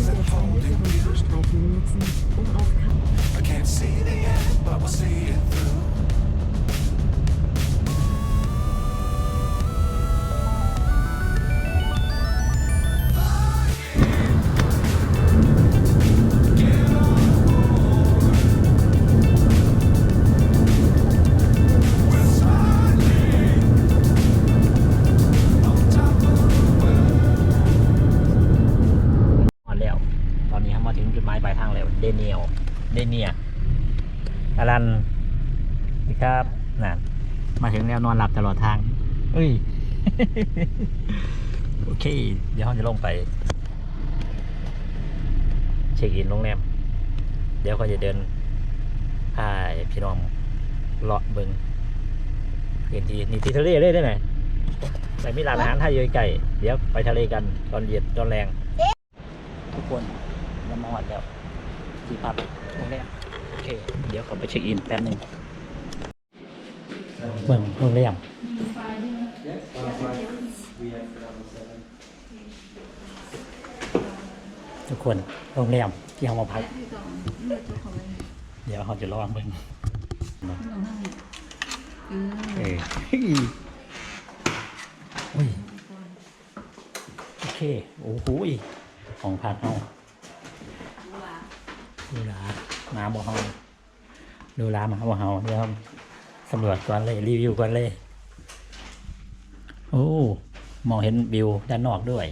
Holding you. I can't see the end, but we'll see it ดีครับนั่นมาถึงแล้วนอนหลับตลอดทาง เอ้ย โอเค เดี๋ยวเราจะลงไป เช็คอินโรงแรม เดี๋ยวเขาจะเดินพาพี่น้องเลาะเบิงพื้นที่นี่ที่ทะเลเลยได้ไหมแต่มีร้านอาหารไทยอยู่ใกล้เดี๋ยวไปทะเลกันตอนเย็นตอนแรง ทุกคนเรามาหอดแล้วที่พักโรงแรมโอเค เดี๋ยวขอไปเช็คอินแป๊บหนึง เมืองโรงแรมทุกคนโรงแรมที่เรามาพัก เดี๋ยวเขาจะลองเบิ่งเอออุ้ยโอเค โอ้โหของพักเฮาดูลาหมาบ่เฮาดูลามาบ่เฮาเดี๋ยว สำรวจก่อนเลยรีวิวก่อนเลย โอ้มองเห็นวิวด้านนอกด้วย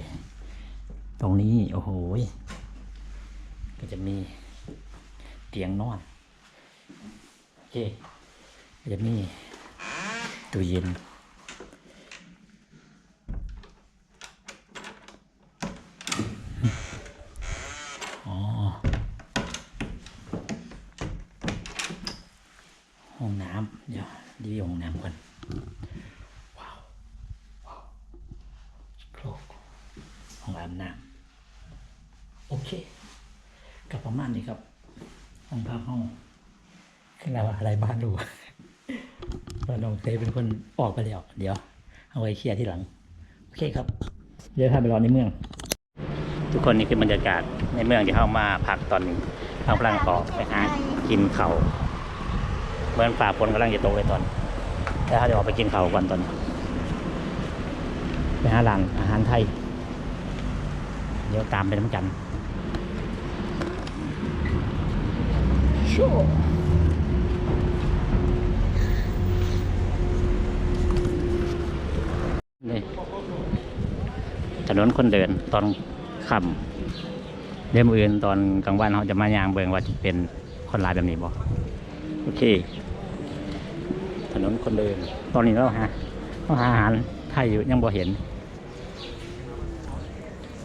ตรงนี้ โอ้โหก็จะมีเตียงนอนโอเคจะมีตู้เย็น อ๋อ ห้องน้ำเดี๋ยวรีห้องน้ำก่อนว้าวว้าวโครกห้องอาบน้ำโอเคกับประมาณนี้ครับ ห้องพักห้องขึ้นแล้วอะไรบ้านดูว่าน้องเคยเป็นคนออกไปแล้ว เดี๋ยว เอาไว้เคลียร์ที่หลัง โอเคครับ เดี๋ยวพาไปรอในเมือง ทุกคนนี่คือบรรยากาศในเมืองที่เข้ามาพักตอนนี้ทางพลังออกไปหากินเขาว เหมือนฝ่าฝนกำลังจะตกเลยตอนแล้วเขาจะออกไปกินเขาวก่อนตอนนี้ไปหาร้านอาหารไทย เดี๋ยวตามไปน้ำกันนี่ถนนคนเดินตอนค่ำเดี๋ยวมืออื่นตอนกลางวันเขาจะมายางเบิงว่าจะเป็นคนร้ายแบบนี้บ่โอเค ถนนคนเดิน ตอนนี้เราหาเราหาอาหารไทยอยู่ยังบ่เห็น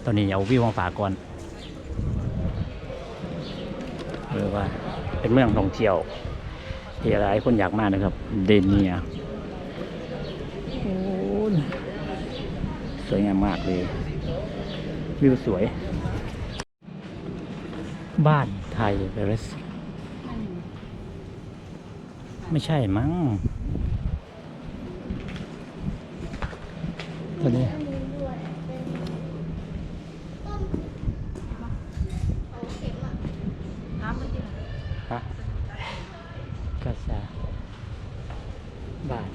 ตอนนี้เอาวิวมาฝากก่อนเออว่าเป็นเมืองท่องเที่ยวที่หลายคนอยากมานะครับ เดนเนียโอ้ยสวยงามมากเลยวิวสวย บ้านไทยเบรส ไม่ใช่มั้งตัวนี้ฮะกาซาบ้าน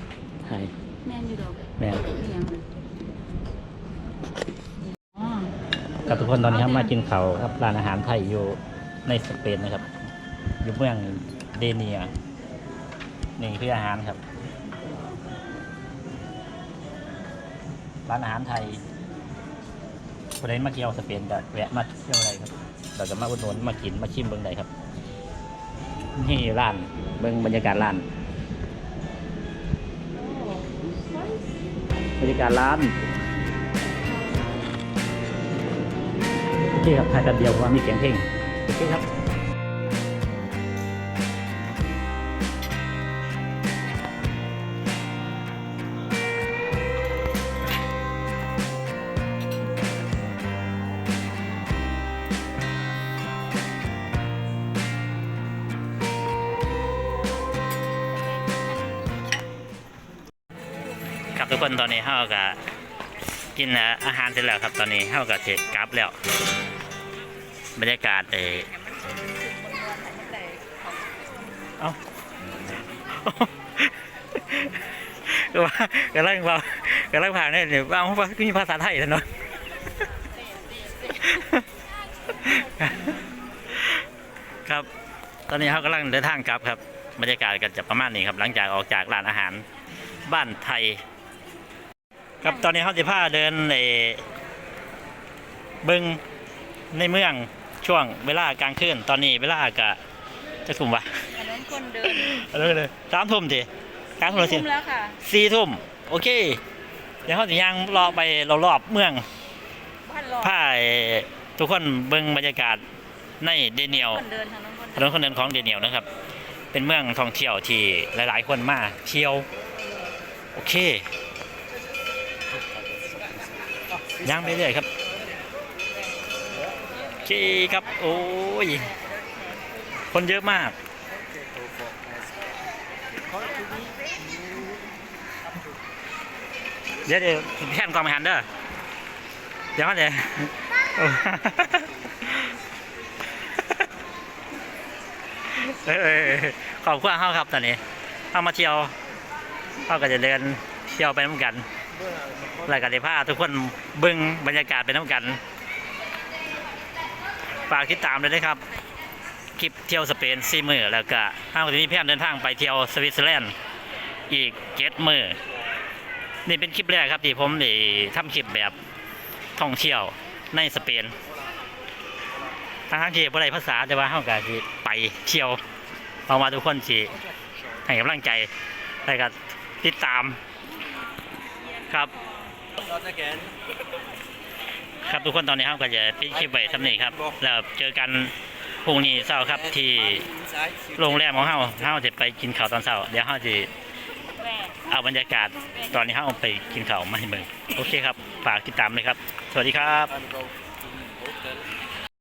ไทยแม่นอยู่ดอกแม่นเลี้ยงเลยอ๋อกับทุกคนตอนนี้ครับมากินเขาวครับร้านอาหารไทยอยู่ในสเปนนะครับอยู่เมืองเดเนีย นี่คืออาหารครับ ร้านอาหารไทยคนใดมาเที่ยวสเปนก็แวะมาเที่ยวอะไรครับ เราจะมาอุดหนุนมากินมาชิมเบิ่งใดครับ นี่ร้านเบิ่งบรรยากาศร้าน บรรยากาศร้านโอเคครับถ่ายกันเดียวเพราะว่ามีเสียงเพลงโอเคครับ ทุกคนตอนนี้เฮาก็กินอาหารเสร็จแล้วครับตอนนี้เฮาก็เสร็จกลับแล้ว บรรยากาศเออเอ้าก็ว่ากำลังว่ากำลังผ่านเนี่ยเดี๋ยวเอาว่ามีภาษาไทยแล้วเนาะครับ ตอนนี้เขากำลังเดินทางกลับครับ บรรยากาศก็จะประมาณนี้ครับ หลังจากออกจากร้านอาหารบ้านไทย ครับตอนนี้เขาจะพาเดินในบึงในเมืองช่วงเวลากลางคืนตอนนี้เวลากะจะกลุ่มวะถนนคนเดินเอาเลยเลยสามทุ่มทีกลางทุ่มเลยสิทุ่มแล้วค่ะสี่ทุ่มโอเค เดี๋ยวเขาจะยังรอไปรอบๆเมืองบ้านรอพาให้ทุกคนเบิ่งบรรยากาศในเดเนียลคนเดินถนนคนถนนคนเดินของเดเนียลนะครับ เป็นเมืองท่องเที่ยวที่หลาย ๆ คนมาเที่ยว โอเค ย่างไปเรื่อยครับโอเคครับ โอ้ย คนเยอะมาก เดี๋ยวเดี๋ยวแท่นกองไปหันเด้อ เดี๋ยวเขาเดี๋ยวโอ้เออขอบคุณเขาครับตอนนี้เข้ามาเที่ยวเขาก็จะเดินเที่ยวไปน้ำกัน แล้วก็ได้พาทุกคนเบึงบรรยากาศไปน้ำกันฝากติดตามเลยนะครับ คลิปเที่ยวสเปนซีมือแล้วก็ห้างวันนี้พี่แอมเดินทางไปเที่ยวสวิตเซอร์แลนด์อีกเจ็ดมือนี่เป็นคลิปแรกครับที่ผมได้ทำคลิปแบบท่องเที่ยวในสเปนทางทางที่บ่ได้ภาษาแต่ว่าเฮาก็สิไปเที่ยวเอามาทุกคนสิให้กำลังใจแล้วก็ติดตาม ครับ ครับทุกคนตอนนี้ครับก็จะปิดคลิปไว้สำนี้ครับ แล้วเจอกันพรุ่งนี้เช้าครับที่โรงแรมของเฮาเฮาจะไปกินข้าวตอนเช้าเดี๋ยวเฮาจะแม่เอาบรรยากาศตอนนี้เฮาไปกินข้าวมาให้เบิ่งโอเคครับ ฝากติดตามเลยครับ สวัสดีครับ Time to go.